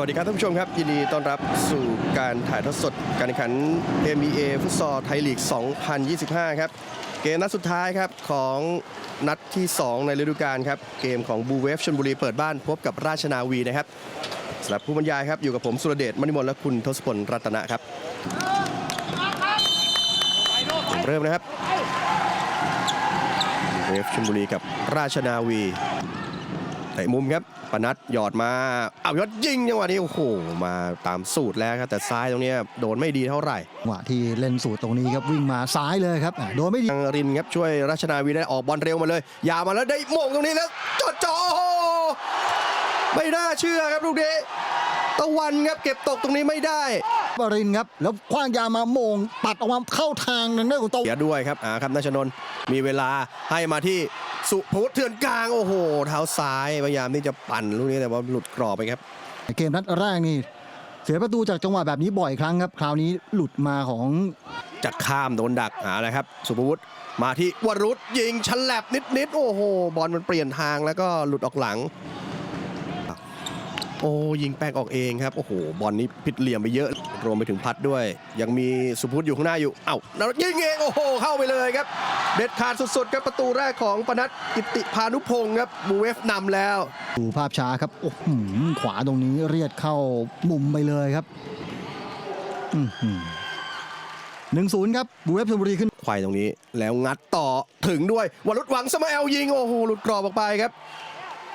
วัสดีครับท่านผู้ชมครับ ยินดีต้อนรับสู่การถ่ายทอดสดการแข่งขัน NBA ฟุตซอลไทยลีก 2025 ครับ เกมนัดสุดท้ายครับของนัดที่ 2 ในฤดูกาลครับ เกมของบูเวฟชลบุรีเปิดบ้านพบกับราชนาวีนะครับสำหรับผู้บรรยายครับ อยู่กับผมสุรเดชมณิมลและคุณทศพลรัตนะครับ เริ่มนะครับบูเวฟชลบุรีกับราชนาวี ตะมุมครับปนัดหยอดมาเอายอดยิงจังหวะนี้โอ้โหมาตามสูตรแล้วครับแต่ซ้ายตรงเนี้ยโดนไม่ดีเท่าไหร่จังหวะที่เล่นสูตรตรงนี้ครับวิ่งมาซ้ายเลยครับอะโดนไม่ดีทางรินครับช่วยราชนาวีได้ออกบอลเร็วมาเลยยาวมาแล้วได้โมงตรงนี้แล้วจดจ่อโอ้โหไม่น่าเชื่อครับลูกนี้ตะวันครับเก็บตกตรงนี้ไม่ได้ บรินทร์ครับ แล้วคว้างยามาโมง ปัดออกมาเข้าทางทางด้านของตัวเสียด้วยครับอ่าครับนัชนนท์มีเวลาให้มาที่สุภวุฒิเถื่อนกลางโอ้โห เท้าซ้ายพยายามที่จะปั่นลูกนี้แต่ว่าหลุดกรอบไปครับเกมนัดแรกนี่เสียประตูจากจังหวะแบบนี้บ่อยครั้งครับ คราวนี้หลุดมาของจะข้ามโดนดักหาอะไรครับ สุภวุฒิมาที่วรุษยิงฉลับนิดๆโอ้โห บอลมันเปลี่ยนทางแล้วก็หลุดออกหลัง โอ้ยิงแป้งออกเองครับ โอ้โห บอลนี้ผิดเหลี่ยมไปเยอะ รวมไปถึงพัดด้วย ยังมีสุภวุฒิอยู่ข้างหน้าอยู่ เอ้าแล้วยิงเอง โอ้โห เข้าไปเลยครับ เด็ดขาดสุดๆครับประตูแรกของปนัดกิติพานุพงศ์ครับบูเวฟนำแล้ว ดูภาพช้าครับ โอ้โหขวาตรงนี้เรียดเข้ามุมไปเลยครับหนึ่งศูนย์ครับบูเวฟชลบุรีขึ้นควายตรงนี้ แล้วงัดต่อถึงด้วยวรุษหวังสมาเอลยิง โอ้โหหลุดกรอบออกไปครับ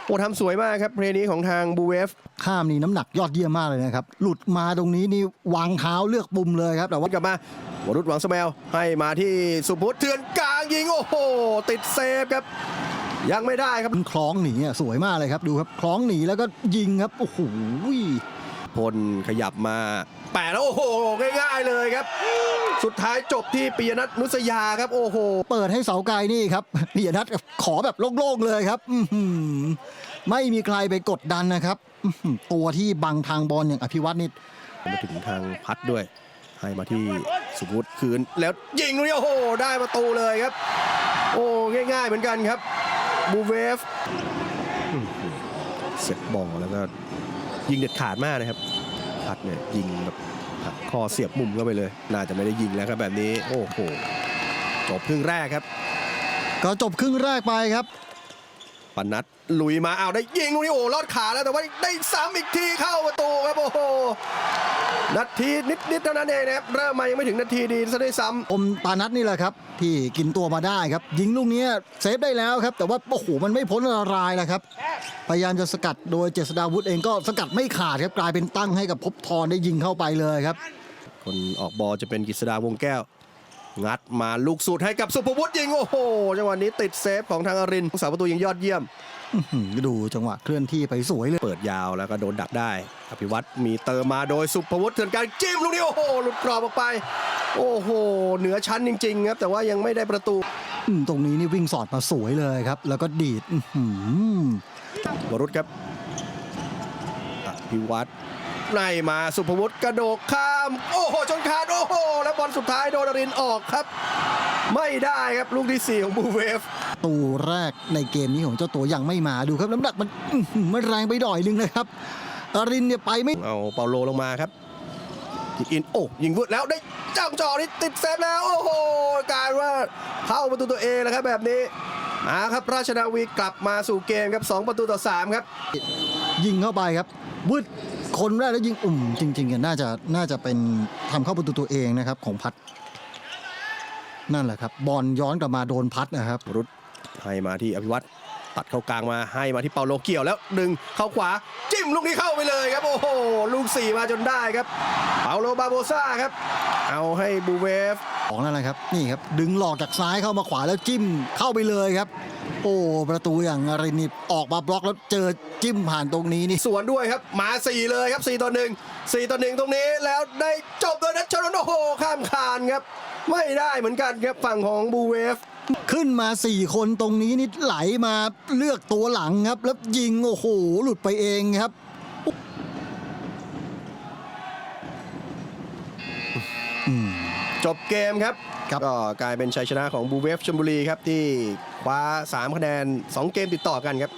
โอ้ทำสวยมากครับเพลย์นี้ของทางบูเวฟข้ามนี่น้ำหนักยอดเยี่ยมมากเลยนะครับ หลุดมาตรงนี้นี่วางเท้าเลือกปุ่มเลยครับ แต่ว่าวัดกลับมาวรุษหวังสมาเอลให้มาที่สุพุทธเถื่อนกลางยิง โอ้โห ติดเซฟครับ ยังไม่ได้ครับคล้องหนีอะสวยมากเลยครับดูครับคล้องหนีแล้วก็ยิงครับโอ้โหพลขยับมาแปะแล้วโอ้โหง่ายๆเลยครับ สุดท้ายจบที่ปิยนัทนุสยาครับ โอ้โห เปิดให้เสาไกลนี่ครับปิยนัทขอแบบโล่งๆเลยครับอื้อหือไม่มีใครไปกดดันนะครับอื้อหือตัวที่บังทางบอลอย่างอภิวัตนี่มาถึงทางพัดด้วย ให้มาที่สุพุทธคืน แล้วยิงเลยโอ้โห ได้ประตูเลยครับ โอ้ง่าย ๆ เหมือนกันครับบูเวฟอื้อหือเสียบบอลแล้วก็ยิงเด็ดขาดมากนะครับ พัดเนี่ยยิงแบบ หักคอเสียบมุมเข้าไปเลย น่าจะไม่ได้ยิงแล้วครับแบบนี้ โอ้โห จบครึ่งแรกครับ ก็จบครึ่งแรกไปครับปนัดลุยมาเอาได้ยิงลูกนี้โอ้ลอดขาแล้วแต่ว่าได้ซ้ำอีกทีเข้าประตูครับโอ้โห นาทีนิดๆเท่านั้นเองนะครับเริ่มมายังไม่ถึงนาทีดีซะด้วยซ้ำอมปานัทนี่แหละครับ ที่กินตัวมาได้ครับ ยิงลูกนี้เซฟได้แล้วครับ แต่ว่าโอ้โหมันไม่พ้นอันตรายแล้วครับพยายามจะสกัดโดยเจษดาวุฒิเองก็สกัดไม่ขาดครับกลายเป็นตั้งให้กับภพบทรได้ยิงเข้าไปเลยครับ คนออกบอลจะเป็นกฤษดาวงแก้ว งัดมาลูกสูตรให้กับสุภวุฒิยิงโอ้โหจังหวะนี้ติดเซฟของทางอรินทร์ผู้สาประตูยิงยอดเยี่ยมอื้อหือ ดูจังหวะเคลื่อนที่ไปสวยเลย เปิดยาวแล้วก็โดนดักได้ อภิวัตรมีเติมมาโดยสุภวุฒิเถื่อนการจิ้มลูกนี้โอ้โหหลุดกรอบออกไป โอ้โห เหนือชั้นจริง ๆ ครับ แต่ว่ายังไม่ได้ประตูตรงนี้นี่วิ่งสอดมาสวยเลยครับ แล้วก็ดีดอื้อหือวรุษครับอภิวัต รไล่มาสุภวุฒิกระโดดข้าม โอ้โหชนคานโอ้โหแล้วบอลสุดท้ายโดนอรินทร์ออกครับ ไม่ได้ครับลูกที่ 4 ของบูเวฟตูแรกในเกมนี้ของเจ้าตัวยังไม่มาดูครับน้ำหนักมันอื้อหือมันแรงไปหน่อยนึงนะครับอรินเนี่ยไปไม่เอาเปาโลลงมาครับยิงอินโอ้ยิงวุดแล้วได้จ้างจอนี่ติดเซฟแล้ว โอ้โหกลายว่าเข้าประตูตัวเองแล้วครับแบบนี้มาครับราชนาวีกลับมาสู่เกมครับ 2 ประตูต่อ 3 ครับ ยิงเข้าไปครับวืด คนแรกแล้วยิงอุ่มจริงๆเนี่ยน่าจะน่าจะเป็นทำเข้าประตูตัวเองนะครับ ของพัด นั่นแหละครับ บอลย้อนกลับมาโดนพัดนะครับรุดให้มาที่อภิวัตรตัดเข้ากลางมาให้มาที่เปาโลเกี่ยวแล้วดึงเข้าขวา จิ้มลูกนี้เข้าไปเลยครับ โอ้โห ลูกสี่มาจนได้ครับ เปาโลบาโบซ่าครับ เอาให้บูเวฟของนั่นแหละครับ นี่ครับ ดึงหลอกจากซ้ายเข้ามาขวาแล้วจิ้มเข้าไปเลยครับ โอ้ประตูอย่างอารินิตออกมาบล็อกแล้วเจอจิ้มผ่านตรงนี้นี่สวนด้วยครับมาสี่เลยครับสี่ต่อหนึ่งสี่ต่อหนึ่งตรงนี้แล้วได้จบโดยนัชชนนท์โอ้โหข้ามคานครับ ไม่ได้เหมือนกันครับฝั่งของบูเวฟขึ้นมา 4 คนตรงนี้นี่ไหลมาเลือกตัวหลังครับ แล้วยิงโอ้โหหลุดไปเองครับ บเกมครับครับ ก็กลายเป็นชัยชนะของบูเวฟชลบุรีครับที่คว้า 3 คะแนน 2 เกมติดต่อกันครับ